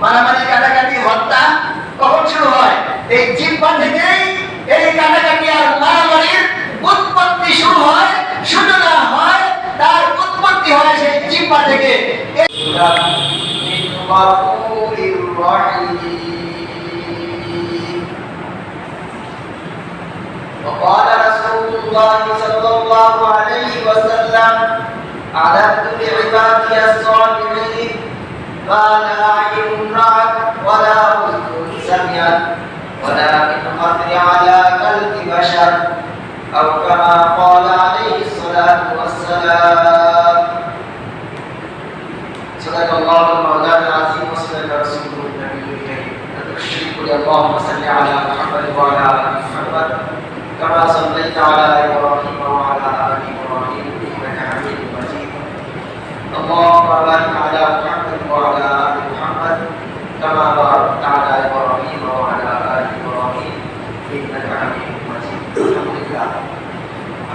মারামারি কাটাকাটি হত্যা কখন শুরু হয় এই জিহ্বা থেকেই এই কাটাকাটি আর মারামারির উৎপত্তি শুরু হয় সূচনা হয় তার উৎপত্তি হয় সেই জিহ্বা থেকে এই من غفور رحيم وقال رسول الله صلى الله عليه وسلم أعددت لعبادي الصالحين ما لا عين رأت ولا أذن سمعت. ولا من خطر على قلب بشر. أو كما قال عليه الصلاة والسلام. صدق الله المولانا العظيم وصدق رسوله النبي الكريم. الشريك اللهم صل على محمد وعلى آل محمد. كما صليت على إبراهيم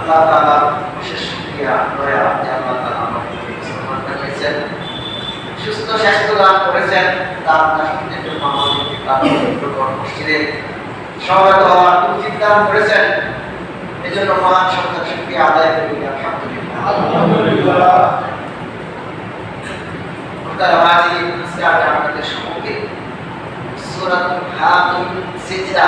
আল্লাহ তাআলা বিশেষ শুকরিয়া দয়া যে আল্লাহ তাআলা আমাদের মুসলমান সুস্থ স্বাস্থ্য দান করেছেন। তার দাসত্বের জন্য আমাদেরকে তার মসজিদে সমবেত হওয়ার তৌফিক দান করেছেন। এজন্য মহান সরকার শুকরিয়া আদায় করি আলহামদুলিল্লাহ। তার হাজির আজকে আপনাদের সম্মুখে সূরাত হামিম সিজদা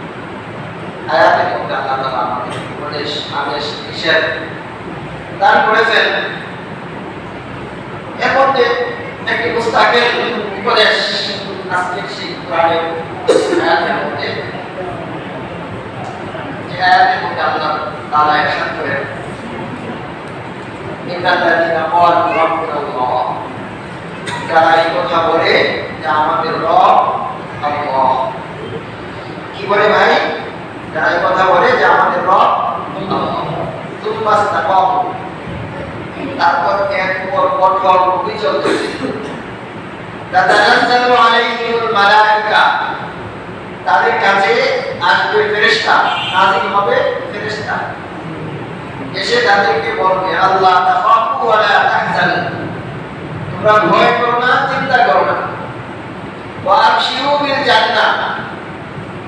আয়াতের মধ্যে আল্লাহ তাআলা আমাদের উপদেশ, আদেশ, নিষেধ দান করেছেন। এর মধ্যে একটি মুস্তাকিল উপদেশ আজকের সেই কোরআনের আয়াতের মধ্যে। যে আয়াতের মধ্যে আল্লাহ রাব্বুনাল্লাহ যারা এই কথা বলে আমাদের কি বলে ভাই? যারা এই কথা বলে যে আমাদের রব তুম্মা ইসতাকামু তারপর এক পর কঠোর অভিযোগ তাতানাজ্জালু আলাইহিমুল মালাইকা তাদের কাছে আসবে ফেরেশতা নাযিল হবে ফেরেশতা এসে তাদেরকে বলবে আল্লাহ তাখাফু ওয়া তোমরা ভয় করো না চিন্তা করো না ওয়া আবশিরু বিল জান্নাহ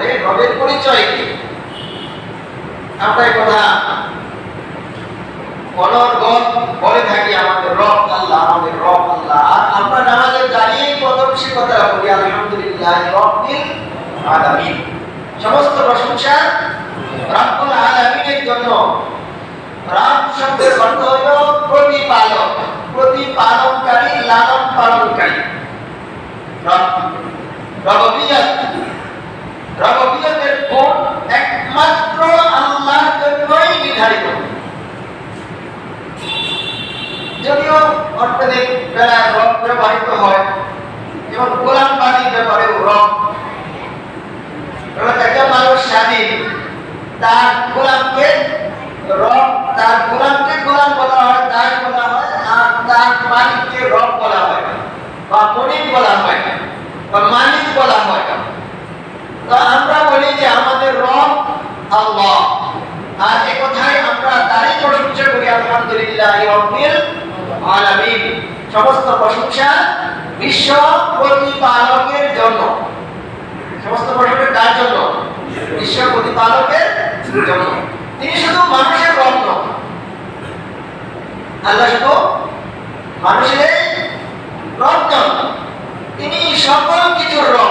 কাকে বলে রবের পরিচয় কি? আমরা কথা অনর্গল বলে থাকি, আমাদের রব আল্লাহ, আমাদের রব আল্লাহ। আমরা নামাজের দাঁড়িয়েই প্রথম সে বলি, আলহামদুলিল্লাহ, রব্বিল আলামিন। সমস্ত প্রশংসা রব্বুল আলামিনের জন্য। রাম শব্দের অর্থ হলো প্রতিপালক, প্রতিপালনকারী, লালন পালনকারী। রব রববিয়ত রববিয়তের গুণ একমাত্র আল্লাহর জন্যই নির্ধারিত। যদিও অর্থনৈতিক বেলায় রব ব্যবহৃত হয় যেমন গোলাম বাদীর ব্যাপারেও রব। একজন মানুষ স্বাধীন, তার গোলামকে রব, তার গোলামকে গোলাম বলা হয় দাস বলা হয়, আর তার মালিককে রব বলা হয় বা মনিক বলা হয় বা মালিক বলা হয় তো আমরা বলি যে আমাদের রব আল্লাহ। আর এ কথাই আমরা তারই প্রশংসা করি, আলহামদুলিল্লাহ আলামিন। সমস্ত প্রশংসা বিশ্ব প্রতিপালকের জন্য। সমস্ত প্রশংসা কার জন্য? বিশ্ব প্রতিপালকের জন্য। তিনি শুধু মানুষের রব নন। আল্লাহ শুধু মানুষের রব নন। তিনি সকল কিছুর রব।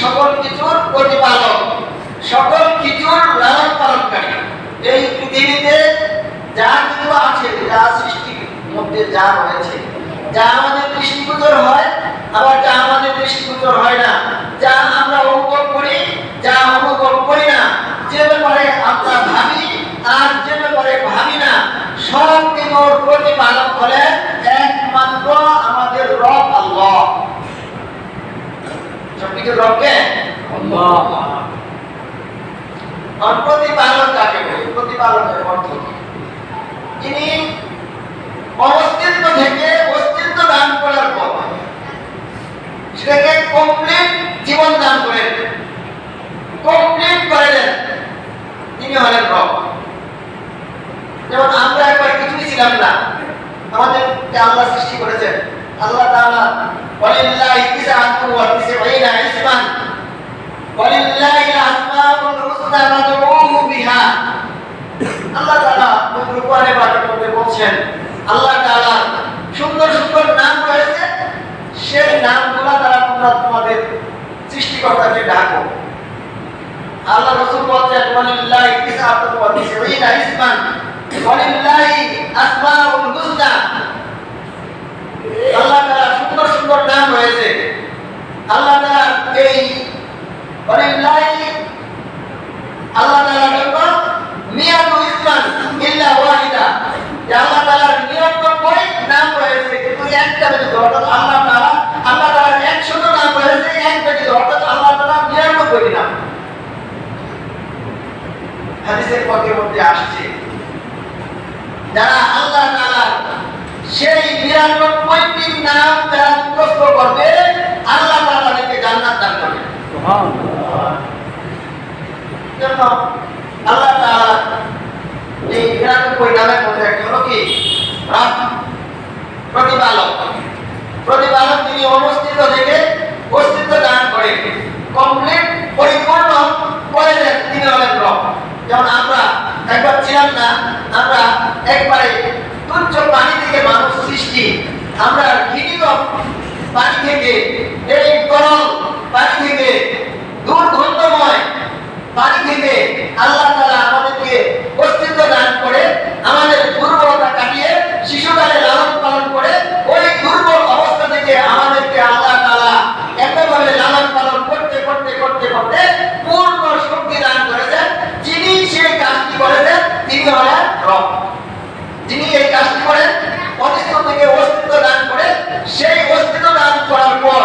সকল কিছুর প্রতিপালক, সকল কিছুর লালন পালনকারী। এই পৃথিবীতে যা কিছু আছে, যা সৃষ্টির মধ্যে যা রয়েছে, যা আমাদের দৃষ্টিগোচর হয়, আবার যা আমাদের দৃষ্টিগোচর হয় না, যা আমরা অনুভব করি, যা অনুভব করি না, যে ব্যাপারে আমরা ভাবি আর যে ব্যাপারে ভাবি না, সব কিছুর প্রতিপালক হলেন একমাত্র আমাদের রব আল্লাহ। রবকে? প্রতিপালক কাকে বলে? প্রতিপালকের অর্থ কি? যিনি অস্তিত্ব থেকে অস্তিত্ব দান করার পর সেটাকে কমপ্লিট জীবন দান করে কমপ্লিট করে দেন। তিনি হলেন রব। যেমন আমরা একবার কিছুই ছিলাম না আমাদেরকে আল্লাহ সৃষ্টি করেছেন আল্লাহ তাআলা ওয়ালিল্লাহি তিসআতু ওয়া তিসঈনা ইসমান। ওয়ালিল্লাহি আসমাউল হুসনা ফাদউহু বিহা। আল্লাহ তাআলা পবিত্র কোরআনে মধ্যে বলছেন, আল্লাহ তাআলা সুন্দর সুন্দর নাম রয়েছে, সেই নামগুলো দ্বারা তোমরা তোমাদের সৃষ্টিকর্তাকে ডাকো। আল্লাহ রাসূল বলছেন, ওয়ালিল্লাহি তিসআতু ওয়া তিসঈনা ইসমান। ওয়ালিল্লাহি আসমাউল হুসনা। আল্লাহ তাআলা সুন্দর সুন্দর নাম রয়েছে। আল্লাহ তাআলা এই ওয়ালিল্লাহি আল্লাহ তাআলার জন্য মিয়াদু ইসমান ইল্লা ওয়াহিদা। যে আল্লাহ তাআলার নিরানব্বই নাম রয়েছে, কিন্তু একটা ব্যতীত অর্থাৎ আল্লাহ তাআলা, আল্লাহ তাআলার একশত নাম রয়েছে, এক ব্যতীত অর্থাৎ আল্লাহ তাআলা নিরানব্বই নাম। হাদিসের পথের মধ্যে আসছে। যারা আল্লাহ তাআলার সেই নিরানব্বইটি নাম যারা মুখস্থ করবে আল্লাহ তাদেরকে জান্নাত দান করবে। জন্য আল্লাহ তাআলা এই নিরানব্বই নামের মধ্যে একটা হলো কি? প্রতিপালক। প্রতিপালক তিনি অবস্থিত থেকে অস্তিত্ব দান করে কমপ্লিট পরিপূর্ণ করে দেন তিনি হলেন রব। যেমন আমরা একবার ছিলাম না আমরা একবারে তুচ্ছ পানি থেকে মানুষ সৃষ্টি। আমরা ঘৃণিত পানি থেকে এই গরম পানি থেকে দুর্গন্ধময় পানি থেকে আল্লাহ তাআলা আমাদেরকে অস্তিত্ব দান করে আমাদের দুর্বলতা কাটিয়ে শিশুকালে লালন পালন করে ওই দুর্বল অবস্থা থেকে আমাদেরকে আল্লাহ তাআলা এমনভাবে লালন পালন করতে করতে করতে করতে পূর্ণ শক্তি দান করেছেন যিনি সেই কাজটি করেছেন তিনি হলেন রব যিনি এই কাজটি করেন অস্তিত্ব থেকে অস্তিত্ব দান করে সেই অস্তিত্ব দান করার পর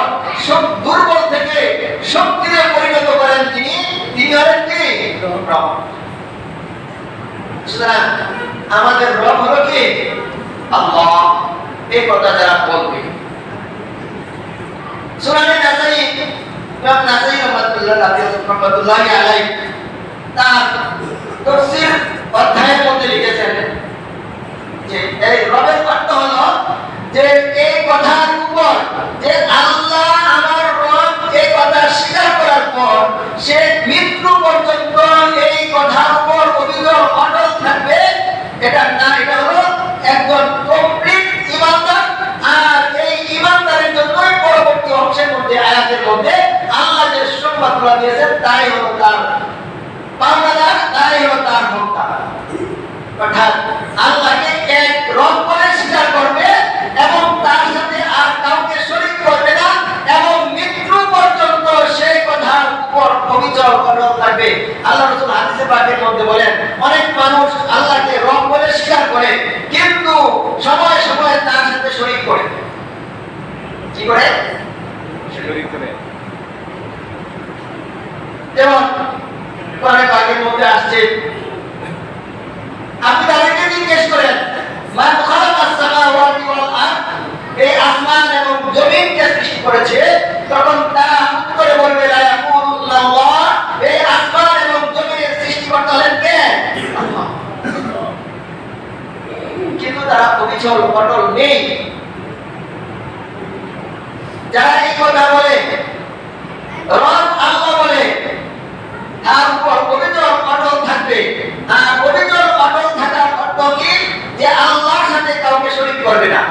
সব দুর্বল থেকে শক্তিতে পরিণত করেন তিনি তিনি হলেন কি রব সুতরাং আমাদের রব হলো কি? আল্লাহ। এই কথা যারা বলবে। সুরানে নাসাই, ইমাম নাসাই রহমাতুল্লাহ রহমাতুল্লাহি আলাইহি, তার তফসির অধ্যায়ের মধ্যে লিখেছেন যে, এই রবের অর্থ হলো যে এই কথার উপর যে আল্লাহ আমার রব এই কথা স্বীকার করার পর সে মৃত্যু পর্যন্ত এই কথার উপর অভিযোগ অটল থাকবে এটা না এটা হলো একজন কমপ্লিট ইমানদার আর এই ইমানদারের জন্যই পরবর্তী অংশের মধ্যে আয়াতের মধ্যে আল্লাহ যে সংবাদগুলো দিয়েছেন তাই হলো তার পাওনাদার তাই হলো তার ভোক্তা অর্থাৎ আল্লাহকে এক রব করে স্বীকার করবে এবং তার সাথে আর কাউকে শরীক করবে না এবং মৃত্যু পর্যন্ত সেই কথার উপর অবিচল অটল থাকবে আল্লাহ রাসূল হাদিসে পাকের মধ্যে বলেন অনেক মানুষ আল্লাহকে রব বলে স্বীকার করে কিন্তু সময় সময় তার সাথে শরীক করে। কি করে? যেমন কোরআনে পাকের মধ্যে আসছে আপনি তাদেরকে জিজ্ঞেস করেন মান খালাকাস সামাওয়াতি ওয়াল আরদ? এই আসমান এবং জমিনকে সৃষ্টি করেছে তখন তারা করে বলবে লা ইয়াকুলুল্লাহ এই আসমান এবং জমিনের সৃষ্টি সৃষ্টিকর্তা হলেন কে আল্লাহ। কিন্তু তারা অবিচল অটল নেই। যারা এই কথা বলে, রব আল্লাহ বলে, তার উপর অবিচল অটল থাকবে। আর অবিচল অটল থাকার অর্থ কি? যে আল্লাহর সাথে কাউকে শরীক করবে না।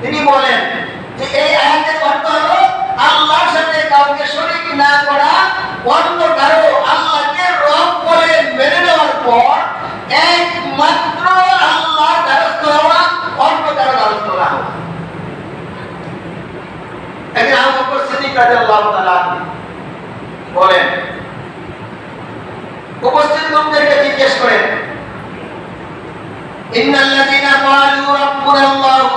তিনি বলেন যে এই আয়াতের অর্থ সাথে কাউকে শরীক না করা আল্লাহকে পর একমাত্র আল্লাহ দ্বারস্থ হওয়া অন্য কারও দ্বারস্থ না হওয়া আবু বকর সিদ্দিক রাদিয়াল্লাহু তাআলা বলেন, উপস্থিত লোকদেরকে জিজ্ঞেস করেন আল্লাহু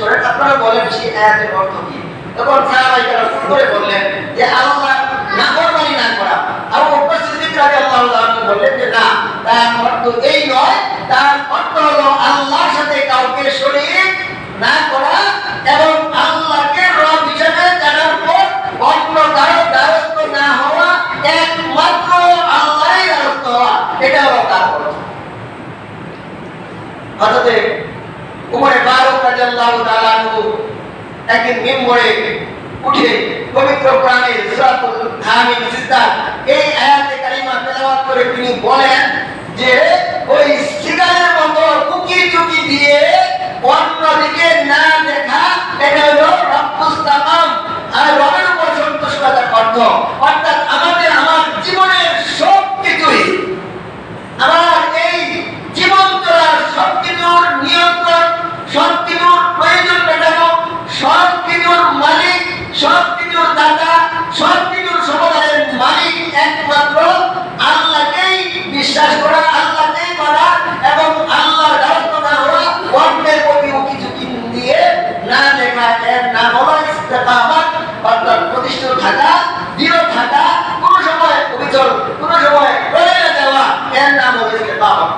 করে আপনারা বলেন সেই আয়াতের অর্থ কি? তখন সাহাবায়ে কেরাম উত্তরে বললেন যে, আল্লাহ নাফরমানি না করা। আবু বকর সিদ্দিক রাদিয়াল্লাহু তাআলা বললেন যে, না, তার অর্থ এই নয়। তার অর্থ হলো আল্লাহর সাথে কাউকে শরীক না করা এবং আল্লাহকে রব হিসেবে জানার পর অন্য কারও দ্বারস্থ না হওয়া একমাত্র আল্লাহই দ্বারস্থ হওয়া। এটা হলো তার অর্থ হযরত উমরে ফারুক রাদিয়াল্লাহু তাআলা একদিন মিম্বরে উঠে পবিত্র কোরআনের সূরাতুল সিজদা এই আয়াতে কারিমা তেলাওয়াত করে তিনি বলেন যে, ওই সিগারের মতো কুকি চুকি দিয়ে অন্যদিকে না দেখা, এটা হলো রব্বুস তামাম আর রবের উপর সন্তুষ্টতার অর্থ অর্থাৎ আমাদের আমার জীবনের সব কিছুই আমার এই জীবন চলার সব কিছুর নিয়ন্ত্রণ সব কিছুর প্রয়োজন মেটানো সব কিছুর মালিক সব কিছুর দাতা সব কিছুর সমাধানের মালিক একমাত্র আল্লাহকেই বিশ্বাস করা আল্লাহকেই মানা এবং আল্লাহর দ্বারস্থ না হওয়া অন্যের প্রতি কিছু দিয়ে না দেখা এর নাম হলো ইস্তেকামাত অর্থাৎ প্রতিষ্ঠিত থাকা দৃঢ় থাকা কোনো সময় অবিচল কোনো সময় রয়ে না যাওয়া এর নাম হলো ইস্তেকামাত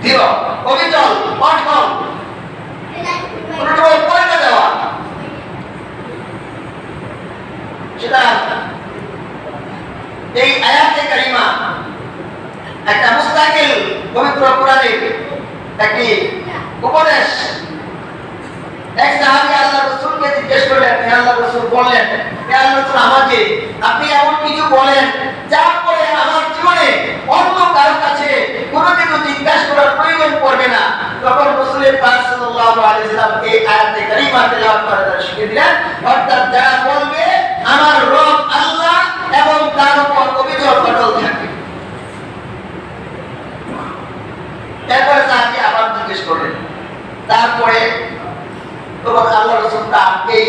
দৃঢ় অবিচল অটল কোনো সময় পড়ে না যাওয়া সেটা এই আয়াতে কারিমা একটা মুস্তাকিল পবিত্র কোরআনের একটি উপদেশ এক সাহাবী আল্লাহ রাসূলকে জিজ্ঞেস করলেন হে আল্লাহ রাসূল বললেন হে আল্লাহ রাসূল আমাকে। আপনি এমন কিছু বলেন, যা করে আমার জীবনে অন্য কারও কাছে কোনো কিছু জিজ্ঞাসা করার প্রয়োজন পড়বে না। তখন রাসূলের পাক এই আয়াতে কারিমা তেলাওয়াত করে তারা শিখিয়ে দিলেন, অর্থাৎ যারা বলবে, আমার রব আল্লাহ এবং তার উপর অবিচল অটল থাকবে। এরপরে তাকে আবার জিজ্ঞেস করলেন, তারপরে তখন আল্লাহ রসুল তার এই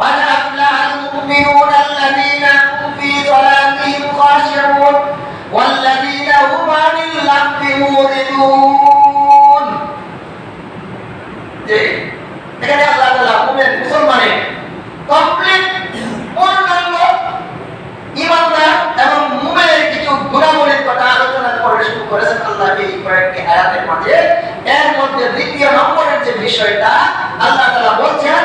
قد أفلح المؤمنون الذين هم في صلاتهم خاشعون والذين هم عن اللغو معرضون যে এখানে আল্লাহ তাআলা মুমিন মুসলমানের কমপ্লিট পূর্ণাঙ্গ ইমানদার এবং মুমিনের কিছু গুণাবলীর কথা আলোচনা করে শুরু করেছেন আল্লাহ এই কয়েকটি আয়াতের মাঝে এর মধ্যে দ্বিতীয় নম্বরের যে বিষয়টা আল্লাহ তাআলা বলছেন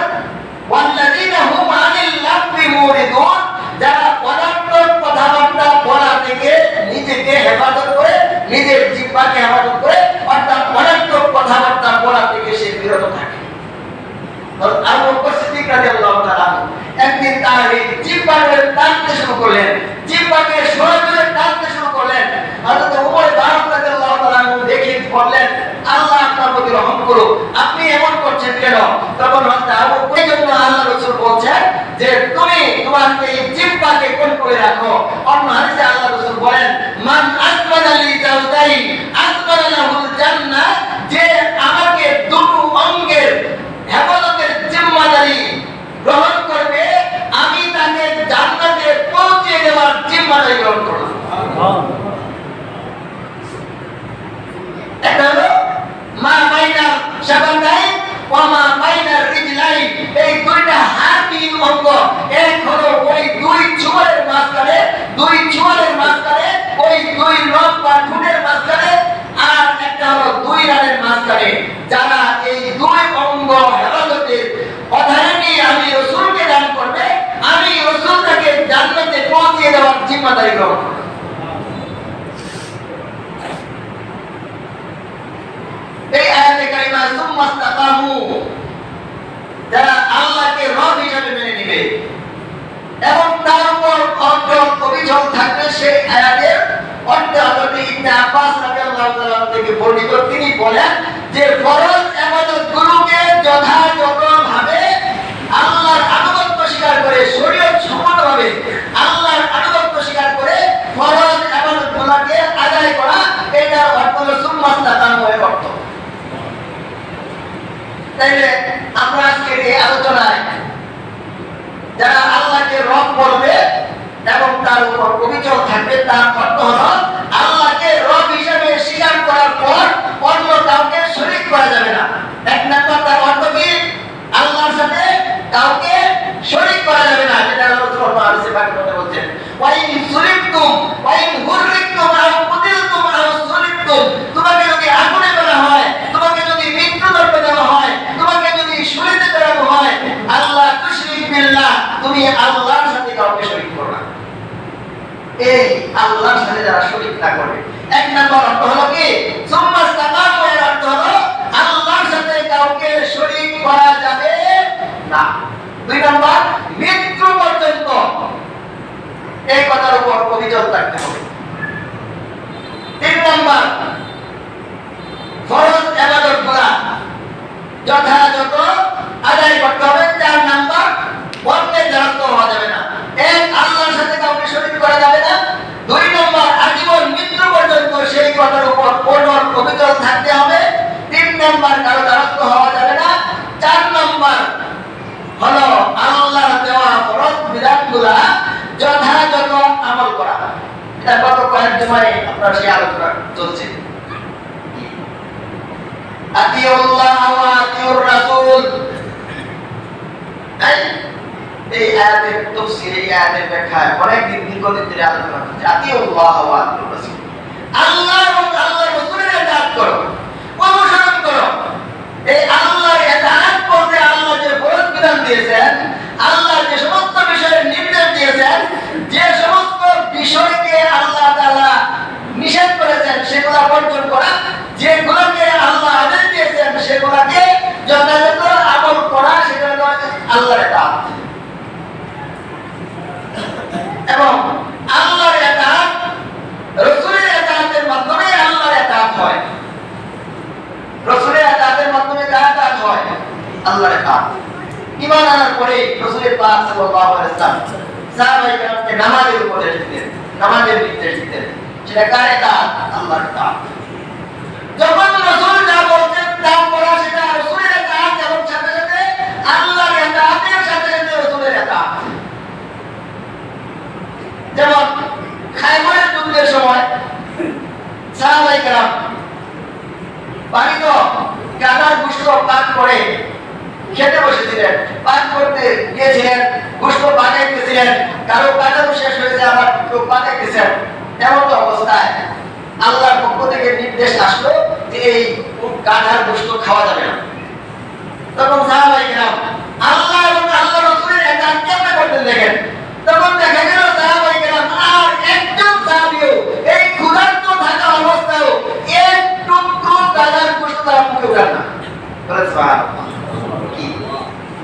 ওয়াল্লাযীনা হুম আনিল লাগবি মুরিদুন যারা পদার্থক কথাবার্তা বলা থেকে নিজেকে হেফাজত করে, নিজের জিহ্বাকে হেফাজত করে, অর্থাৎ পদার্থক কথাবার্তা বলা থেকে সে বিরত থাকে। আবু বকর সিদ্দিক রাদিয়াল্লাহু তাআলা একদিন তার এই জিহ্বাকে টানতে শুরু করলেন জিহ্বাকে সরাসরি টানতে শুরু করলেন। হযরত ওমর ফারুক রাদিয়াল্লাহু তাআলা দেখে বললেন রহম করো আপনি এমন করছেন কেন? তখন জন্য আল্লাহ রসুল বলছেন যে, তুমি তোমার এই জিব্বাকে কোন করে রাখো? অন্য হাদিসে আল্লাহ রসুল বলেন মান আসমানা লি জাওজাই আসমানা লাহুল জান্নাহ যে আমাকে দুটো অঙ্গের হেফাজতের জিম্মাদারি গ্রহণ করবে জিম্মাদারি গ্রহণ করবে এই আয়াতে কারিমা সুম্মাস্তাকামু যারা আল্লাহকে রব হিসেবে মেনে নিবে এবং তার উপর অটল অভিযোগ থাকবে সেই আয়াতের অর্থ হযরত ইবনে আব্বাস রাদিয়াল্লাহু তাআলা থেকে তিনি বলেন যে ফরজ ইবাদত গুলোকে যথাযথভাবে আল্লাহর আনুগত্য স্বীকার করে, শরীয়ত সম্মতভাবে আল্লাহর আনুগত্য স্বীকার করে ফরজ ইবাদত গুলোকে আদায় করা এটার অর্থ হলো সুম্মাস্তাকামু এর অর্থ। তাইলে আমরা আজকে এই আলোচনায় যারা আল্লাহকে রব বলবে এবং তার উপর অভিযোগ থাকবে, তার অর্থ হলো আল্লাহকে রব হিসেবে স্বীকার করার পর অন্য কাউকে শরীক করা যাবে না। এক নম্বর তার অর্থ কি? আল্লাহর সাথে কাউকে শরীক করা যাবে না, যেটা রাসূলুল্লাহ সাল্লাল্লাহু আলাইহি ওয়াসাল্লাম বলছেন। ওয়াইন সুরিকতুম ওয়াইন হুররিকতুম আও কুতিলতুম, আও সুরিকতুম তোমাকে যদি আগুনে ফেলা হয়, তোমাকে যদি মৃত্যুদণ্ড দেওয়া হয়, তোমাকে যদি শুলিতে চড়ানো হয়, আল্লাহ তুশরিক বিল্লাহ, তুমি আল্লাহর সাথে কাউকে শরীক করো না। এই আল্লাহর সাথে যারা শরীক না করবে এক নম্বর অর্থ হলো কি? সুম্মাস্তাকামু এর অর্থ হলো আল্লাহর সাথে কাউকে শরীক করা যাবে না দুই নম্বর মৃত্যু পর্যন্ত এই কথার উপর অভিযোগ থাকতে হবে। তিন নম্বর, ফরজ ইবাদতগুলা যথাযথ আদায় করতে হবে। চার নাম্বার অন্যের দ্বারস্থ হওয়া যাবে না। এক, আল্লাহর সাথে কাউকে শরীক করা যাবে না। দুই নম্বর, আজীবন মৃত্যু পর্যন্ত সেই কথার উপর পূর্ণ অভিযোগ থাকতে হবে। তিন নম্বর, কারও দ্বারস্থ হওয়া যাবে না চার নম্বর হলো আল্লাহর দেওয়া ফরজ বিধানগুলা যথাযথ আমল করা এটা গত কয়েক জমায় আপনার সেই আলোচনা চলছে। অনেক দিন আলোচনা হচ্ছে। আতিউল্লাহ আল্লাহ আল্লাহর রাসূলের করো এই আল্লাহর বিধান দিয়েছেন, আল্লাহ যে সমস্ত বিষয়ের নির্দেশ দিয়েছেন, যে সমস্ত বিষয়কে আল্লাহ তাআলা নিষেধ করেছেন, সেগুলা বর্জন করা যেগুলোকে আল্লাহ আদেশ দিয়েছেন, সেগুলোকে যথাযথ আমল করা সেটা আল্লাহর ইতাআত এবং আল্লাহর ইতাআত রাসূলের ইতাআতের মাধ্যমে আল্লাহর ইতাআত হয়। রাসূলের ইতাআতের মাধ্যমে কার ইতাআত হয়? আল্লাহর ইতাআত ঈমান আনার পরে রাসূলের পাক সাল্লাল্লাহু আলাইহি ওয়াসাল্লাম সাহাবায়ে কেরামকে নামাজের উপদেশ দিতেন, নামাজের নির্দেশ দিতেন। সেটা কার ইতাআত আল্লাহর ইতাআত যখন রাসূল যা বলতেন, তা করা সেটা রাসূলের ইতাআত এবং সাথে সাথে আল্লাহর ইতাআতের সাথে সাথে রাসূলের ইতাআত যেমন খায়বরের যুদ্ধের সময় সাহাবায়ে কেরাম বাড়িত গাদার গুষ্ঠ পাক করে খেতে বসেছিলেন পাক করতে গিয়েছিলেন গুষ্ঠ পাকাইতেছিলেন কারও পাকানো শেষ হয়েছে আবার কেউ পাকাইতেছেন এমন অবস্থায় আল্লাহর পক্ষ থেকে নির্দেশ আসলো যে এই গাধার গুষ্ঠ খাওয়া যাবে না। তখন সাহাবাই কেরাম আল্লাহ এবং আল্লাহ রসুলের একটা কেমনে করতেন দেখেন। তখন দেখা গেল সাহাবাই কেরাম আর একজন সাহাবিও এই ক্ষুধার্ত থাকা অবস্থায়ও এক টুকরো গাধার গুষ্ঠ তারা মুখে না।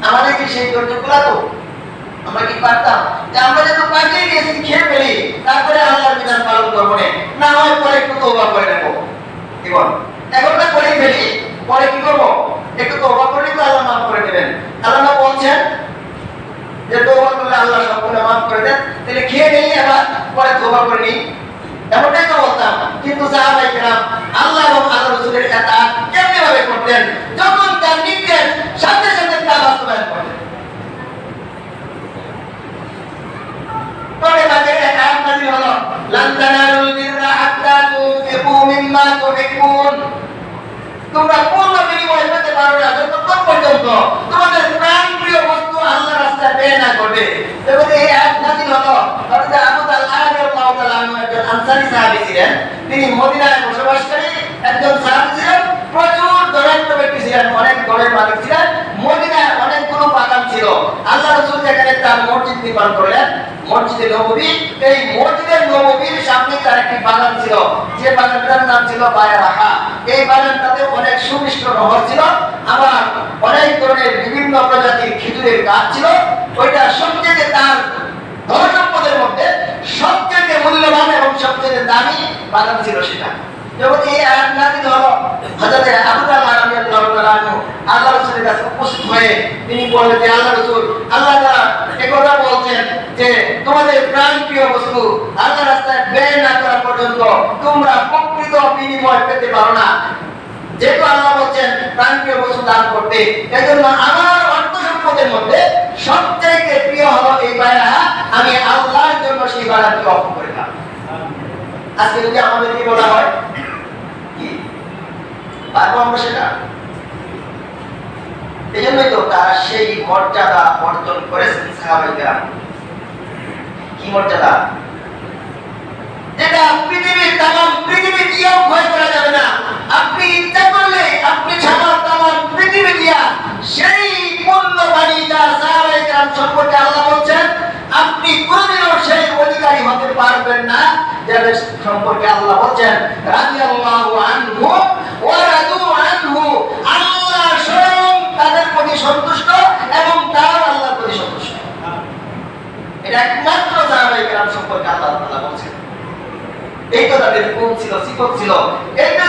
আমাদের কি সেই ধৈর্য তো আমরা কি পারতাম? যে আমরা যেন পাঠিয়ে গেছি, খেয়ে ফেলি, তারপরে আল্লাহর বিধান পালন করব না। হয় পরে একটু তৌবা করে নেব। কি বল? এখন না করে ফেলি, পরে কি করব? একটু তৌবা করলে তো আল্লাহ মাফ করে দেবেন। আল্লাহ বলছেন যে তৌবা করলে আল্লাহ সম্পূর্ণ মাফ করে দেন, তাহলে খেয়ে নেই আবার, পরে তৌবা করে নিই। এমনটাই তো বলতাম কিন্তু সাহাবাই কেরাম আল্লাহ এবং আল্লাহ রসুলের কথা কেমনি ভাবে করতেন। যখন তার নির্দেশ, সাথে সাথে তা বাস্তবায়ন করতেন পরে বাজে এক আয়াত নাযিল হলো, লান তানালুল রাস্তায় না করবে এবং এই আয়াত নাযিল হলো তাল রাদিয়াল্লাহু তাআলা আনহু একজন আনসারী সাহাবী ছিলেন। তিনি মদিনায় বসবাসকারী একজন সাহাবী ছিলেন। প্রচুর ধনাঢ্য ব্যক্তি ছিলেন, অনেক ধনের মালিক ছিলেন। মদিনায় অনেকগুলো বাগান ছিল। আল্লাহ রাসূল যেখানে তার মসজিদ নির্মাণ করলেন, মসজিদে নববী, এই মসজিদের নববীর সামনে তার একটি বাগান ছিল। যে বাগানটার নাম ছিল বায়রাহা এই বাগানটাতে অনেক সুমিষ্ট নহর ছিল। আবার অনেক ধরনের বিভিন্ন প্রজাতির খেজুরের গাছ ছিল। ওইটা সবচেয়ে তার ধন মধ্যে সবচেয়ে মূল্যবান এবং সবচেয়ে দামি বাগান ছিল সেটা। যখন এই আয়াত নাযিল হলো হযরত আবু তালহা রাদিয়াল্লাহু তাআলা আল্লাহ রাসূলের কাছে উপস্থিত তিনি বললেন যে আল্লাহ রাসূল, আল্লাহ তাআলা এই কথা বলছেন যে তোমাদের প্রাণ প্রিয় বস্তু আল্লাহ রাস্তায় ব্যয় না করা পর্যন্ত তোমরা প্রকৃত বিনিময় পেতে পারো না। যেহেতু আল্লাহ বলছেন প্রাণ প্রিয় বস্তু দান করতে, এজন্য আমার অর্থ সম্পদের মধ্যে সবচেয়ে সেই করে আজকে যদি আমাদেরকে বলা হয়, কি? পারব আমরা সেটা? এই জন্যই তো তারা সেই মর্যাদা অর্জন করেছেন সাহাবাইরা কি মর্যাদা? যেটা পৃথিবীর তাম পৃথিবী দিয়েও ক্ষয় করা যাবে না। আপনি ইচ্ছা করলে আপনি ছাড়া তাম পৃথিবী দিয়া সেই মূল্যবাণী যা সাহাবাইরা সম্পর্কে আল্লাহ বলছেন আপনি কোনদিনও সেই অধিকারী হতে পারবেন না যাদের সম্পর্কে আল্লাহ বলছেন আনহু আনহু। আল্লাহ স্বয়ং তাদের প্রতি সন্তুষ্ট এবং তারাও আল্লাহর প্রতি সন্তুষ্ট। এটা একমাত্র সাহাবাই কেরাম সম্পর্কে আল্লাহ তাআলা বলছেন। এই তো তাদের গুণ ছিল, সিফত ছিল। একটা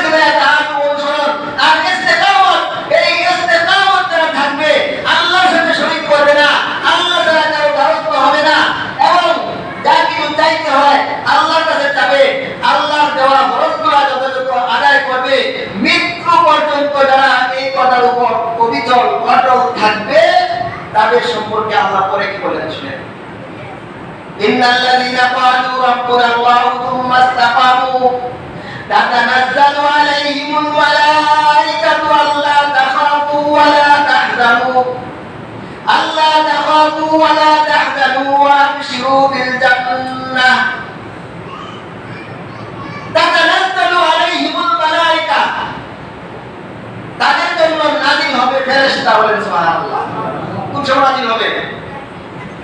إن الذين قالوا ربنا الله ثم استقاموا تتنزل عليهم الملائكة ألا تخافوا ولا تحزنوا ألا تخافوا ولا تحزنوا وأبشروا بالجنة تتنزل عليهم الملائكة তাদের জন্য নাজিল হবে ফেরেশতা বলেন সুবহানাল্লাহ কোন সময়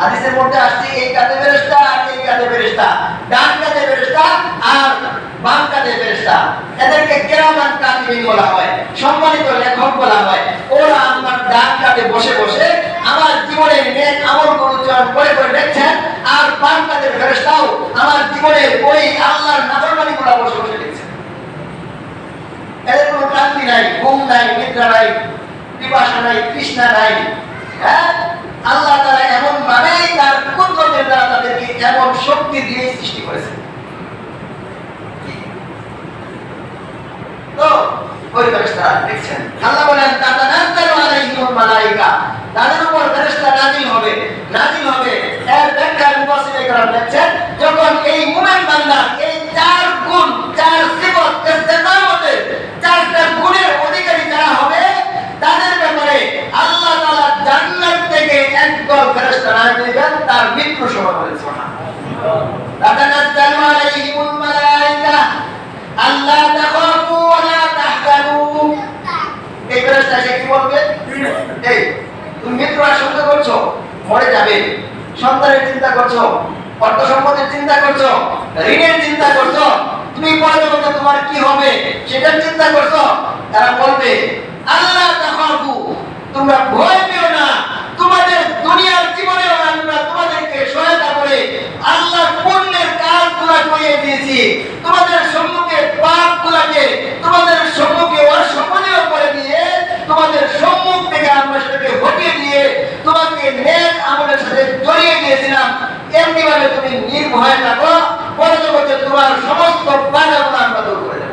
হাদিসের মধ্যে আসছে, এই কাঁধে ফেরেশতা আর এই কাঁধে ফেরেশতা। ডান কাঁধে ফেরেশতা আর বাম কাঁধে ফেরেশতা। এদেরকে কেরামান কাতিবিন বলা হয়, সম্মানিত লেখক বলা হয়। ওরা আমার ডান কাঁধে বসে বসে আমার জীবনের নেক আমলগুলো উচ্চারণ করে করে দেখছেন, আর বাম কাঁধের ফেরেশতাও আমার জীবনের ওই আল্লাহর নাফরমানিগুলো বসে বসে দেখছেন। এদের কোনো ক্লান্তি নাই, ঘুম নাই, নিদ্রা নাই, পিপাসা নাই, তৃষ্ণা নাই হ্যাঁ? আল্লাহ তারা এমন ভাবেই তার কুদরতের দ্বারা তাদেরকে এমন শক্তি দিয়ে সৃষ্টি করেছে তো ওই ফেরেশতা দেখছেন আল্লাহ বলেন তাতানাজ্জালু আলাইহিমুল মালাইকা তাদের উপর ফেরেশতা নাজিল হবে নাজিল হবে এর ব্যাখ্যা মুফাসসিরে کرام দেখছেন যখন এই মুমিন বান্দা এই চার গুণ চার সিফত ইস্তেকামতের চারটা গুণের অধিকারী যারা হবে তাদের ব্যাপারে আল্লাহ তাআলা জান্নাত থেকে একদল নাজিল দিবেন তার মৃত্যু বলেন সুবহানাল্লাহ তাতানাজ্জালু আলাইহিমুল মালাইকা, আল্লাহ তাখাফু ওয়া লা তাহজানু। এই ফেরেশতা এসে কি বলবে? এই, তুমি মৃত্যু আশঙ্কা করছ, মরে যাবে। সন্তানের চিন্তা করছ অর্থ সম্পদের চিন্তা করছ, ঋণের চিন্তা করছ, তুমি পরে তোমার কি হবে, সেটার চিন্তা করছ। তারা বলবে, আল্লাহ তাখাফু, তোমরা ভয় পেও না তোমাদের দুনিয়ার জীবনেও আমরা তোমাদেরকে সহায়তা করে আল্লাহর পুণ্যের কাজগুলো করিয়ে দিয়েছি। তোমাদের সম্মুখে পাপগুলোকে তোমাদের সম্মুখে অসম্মানীয় করে দিয়ে, তোমাদের সম্মুখ থেকে আমরা সেটাকে হটিয়ে দিয়ে তোমাকে নেক আমলের সাথে জড়িয়ে দিয়েছিলাম। এমনি ভাবে তুমি নির্ভয় থাকো। পরে জগতে তোমার সমস্ত বাধাগুলো আমরা দূর করে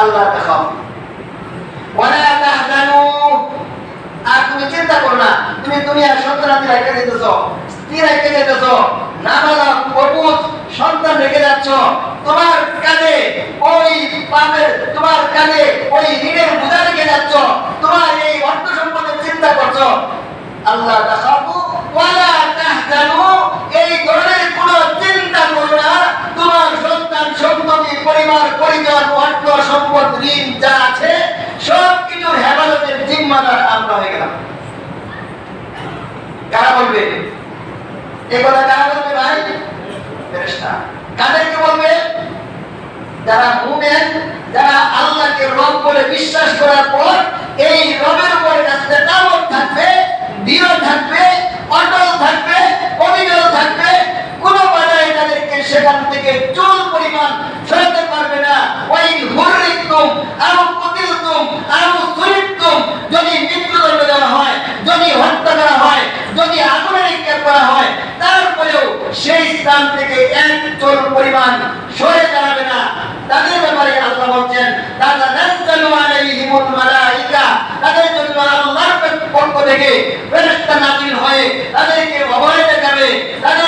আল্লাহ দেখাও। ওয়ালা তাহজানু। আর তুমি চিন্তা করো না, তুমি দুনিয়ার সন্তানাদি রেখে দিতেছ স্ত্রী রেখে দিতেছ নাবালক অবুজ যাচ্ছ। তোমার কাঁধে ওই পাপের, তোমার কাঁধে ওই ঋণের বোঝা রেখে যাচ্ছ। তোমার এই অর্থ সম্পদের চিন্তা করছ। আল্লাহ তাখাফু ওয়ালা তাহজানু এই ধরনের কোনো চিন্তা করো না। তোমার সন্তান সন্ততি পরিবার, পরিজন, অর্থ সম্পদ, ঋণ যা আছে সব কিছুর হেফাজতের জিম্মাদার আমরা হয়ে গেলাম। কারা বলবে? এ কথা কারা বলবে ভাই? ফেরেশতা। কাদেরকে বলবে? যারা আল্লাহকে রব বলে বিশ্বাস করার পর এই রবের রাস্তা ইস্তেকামত থাকবে, দৃঢ় থাকবে, অটল থাকবে অবিরল থাকবে কোনো বাধাই তাদেরকে সেখান থেকে চুল পরিমাণ সরাতে পারবে না। ওই হুররিতুম আও কুতিলতুম আও সুরিতুম যদি মৃত্যুদণ্ড দেওয়া হয়, যদি হত্যা করা হয়, যদি আগুনে নিক্ষেপ করা হয়, তারপরেও সেই স্থান থেকে এক চুল পরিমাণ সরে দাঁড়াবে না। তাদের ব্যাপারে আল্লাহ বলছেন তারা নাযালু আলাইহিমুল মালাইকা তাদের জন্য আল্লাহর পক্ষ থেকে ফেরেশতা নাযিল হয়ে তাদেরকে অভয় দেখাবে দেবে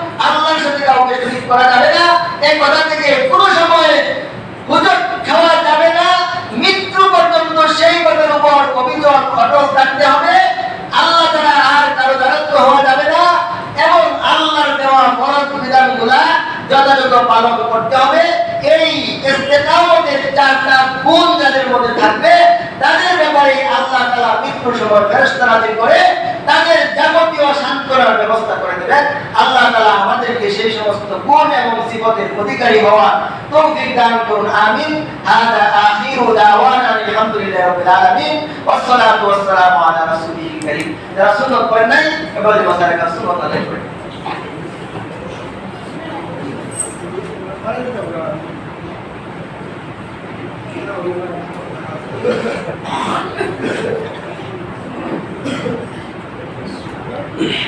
আল্লাহর সাথে কাউকে শরীক করা যাবে না। এই কথা থেকে কোনো সময় হুজুর খাওয়া যাবে না। মৃত্যু পর্যন্ত সেই কথার উপর অভিযোগ অটল থাকতে হবে। আল্লাহ তারা আর কারও দ্বারস্থ হওয়া যাবে না। এবং আল্লাহর দেওয়া ফরজ বিধানগুলা যথাযথ পালন করতে হবে এই ইস্তেকামতের চারটা গুণ যাদের মধ্যে থাকবে তাদের ব্যাপারে আল্লাহ তাআলা মৃত্যুর সময় নাযিল করে তাদের যাবতীয় সান্ত্বনার ব্যবস্থা করে দেবেন আল্লাহ তাআলা আমাদেরকে সেই সমস্ত গুণ এবং সিফতের অধিকারী হওয়ার তৌফিক দান করুন। আমিন। হাদা আখিরু দাওয়ানা আলহামদুলিল্লাহি রাব্বিল আলামিন। ওয়াসসালামু আলা রাসূলিল কারীম। যারা সুন্নাত পড়েন নাই, এবারে মাসারে সুন্নাত আদায় করেন। Thank you. Yeah.